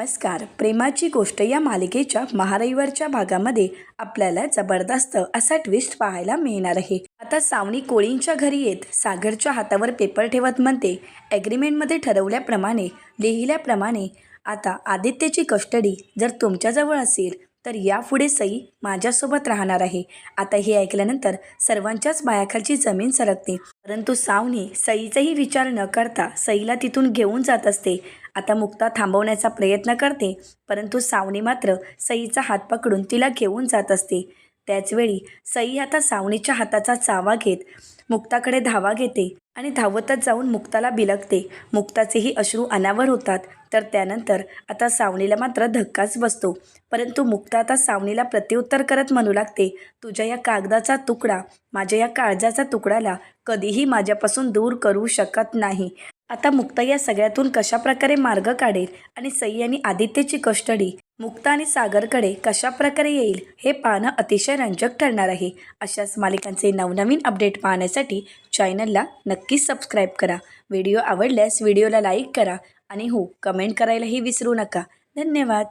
नमस्कार. प्रेमाची गोष्ट या मालिकेच्या महारविवारच्या भागामध्ये आपल्याला जबरदस्त असा ट्विस्ट पाहायला मिळणार आहे. आता सावनी कोळींच्या घरी येत सागरच्या हातावर पेपर ठेवत म्हणते ॲग्रीमेंटमध्ये ठरवल्याप्रमाणे लिहिल्याप्रमाणे आता आदित्यची कस्टडी जर तुमच्याजवळ असेल तर यापुढे सई माझ्यासोबत राहणार आहे. आता हे ऐकल्यानंतर सर्वांच्याच पायाखालची जमीन सरकते. परंतु सावनी सईचाही विचार न करता सईला तिथून घेऊन जात असते. आता मुक्ता थांबवण्याचा प्रयत्न करते परंतु सावनी मात्र सईचा हात पकडून तिला घेऊन जात असते. त्याचवेळी सई आता सावनीच्या हाताचा चावा घेत मुक्ताकडे धावा घेते आणि धावतच जाऊन मुक्ताला बिलगते. मुक्ताचेही अश्रू अनावर होतात तर त्यानंतर आता सावनीला मात्र धक्काच बसतो. परंतु मुक्ता आता सावनीला प्रत्युत्तर करत म्हणू लागते तुझ्या या कागदाचा तुकडा माझ्या या काळजाचा तुकडाला कधीही माझ्यापासून दूर करू शकत नाही. आता मुक्ता या सगळ्यातून कशा प्रकारे मार्ग काढेल आणि सई आणि आदित्यची कस्टडी मुक्ता आणि सागरकडे कशा प्रकारे येईल हे पाहणं अतिशय रंजक ठरणार आहे. अशाच मालिकांचे नवनवीन अपडेट पाहण्यासाठी चॅनलला नक्कीच सबस्क्राईब करा. व्हिडिओ आवडल्यास व्हिडिओला लाईक करा आणि हो कमेंट करायलाही विसरू नका. धन्यवाद.